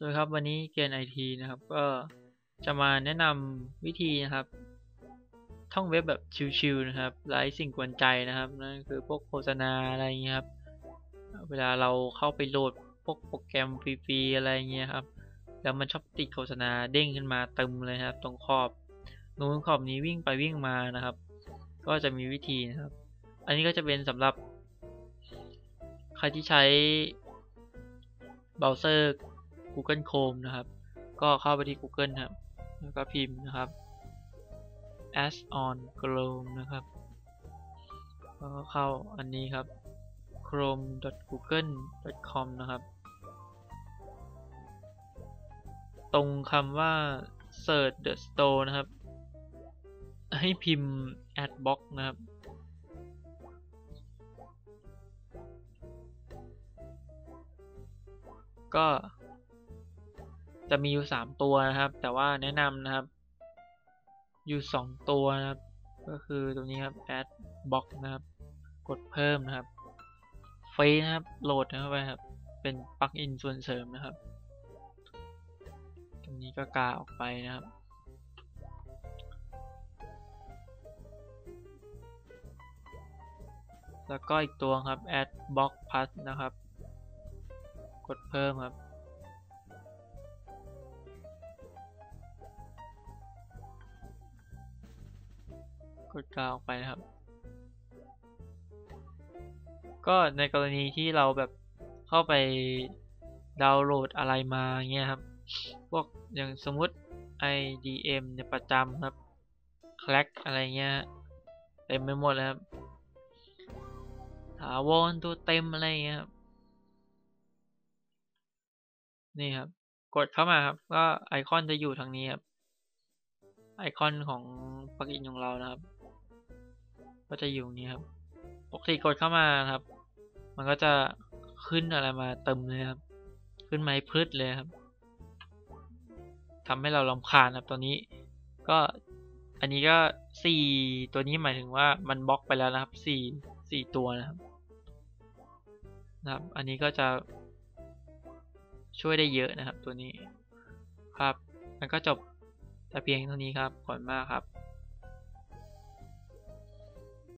สวัสดีครับวันนี้เกณฑ์ไอทีนะครับ ก็จะมาแนะนำวิธีนะครับ ท่องเว็บแบบชิวๆนะครับไร้สิ่งกวนใจนะครับนั่นคือพวกโฆษณาอะไรเงี้ยครับเวลาเราเข้าไปโหลดพวกโปรแกรมฟรีๆอะไรเงี้ยครับแล้วมันชอบติดโฆษณาเด้งขึ้นมาเต็มเลยครับ ตรงขอบนู้นขอบนี้วิ่งไปวิ่งมานะครับ ก็จะมีวิธีนะครับ อันนี้ก็จะเป็นสำหรับ ใครที่ใช้เบราว์เซอร์ Google Chrome นะครับ ก็เข้าไปที่ Google ครับ แล้วก็พิมพ์นะครับ as on chrome นะครับแล้วก็เข้าอันนี้ครับ chrome.google.com นะครับ ตรงคำว่า search the store นะครับ ให้พิมพ์ adblock นะครับก็ จะมีอยู่3ตัวนะครับ แต่ว่าแนะนำนะครับ อยู่2ตัวนะครับ ก็คือตรงนี้ครับ add box นะครับ กดเพิ่มนะครับฟรีนะครับ โหลดเข้าไปครับ เป็นปลั๊กอินส่วนเสริมนะครับตรงนี้ก็กาออกไปนะครับแล้วก็อีกตัวครับ add box plus นะครับ กดเพิ่มครับ กดกาวออกไปนะครับ ก็ในกรณีที่เราแบบเข้าไปดาวน์โหลดอะไรมาเงี้ยครับ พวกอย่างสมมุติ IDM เนี่ยประจำครับ c l a c k อะไรเงี้ยเต็มไปหมดเลยครับถาวรตัวเต็มอะไรเงี้ยครับ นี่ครับ กดเข้ามาครับ ก็ไอคอนจะอยู่ทางนี้ครับ ไอคอนของปลั๊กอินของเรานะครับ ก็จะอยู่นี้ครับ ปกติกดเข้ามาครับ มันก็จะขึ้นอะไรมาเต็มเลยครับ ขึ้นไม้พืชเลยครับทำให้เราลำคาญครับตัวนี้ ก็อันนี้ก็สี่ตัวนี้หมายถึงว่ามันบล็อกไปแล้วนะครับสี่สี่ตัวนะครับนะครับ อันนี้ก็จะช่วยได้เยอะนะครับ ตัวนี้ครับ มันก็จบแต่เพียงเท่านี้ครับขอบคุณมากครับ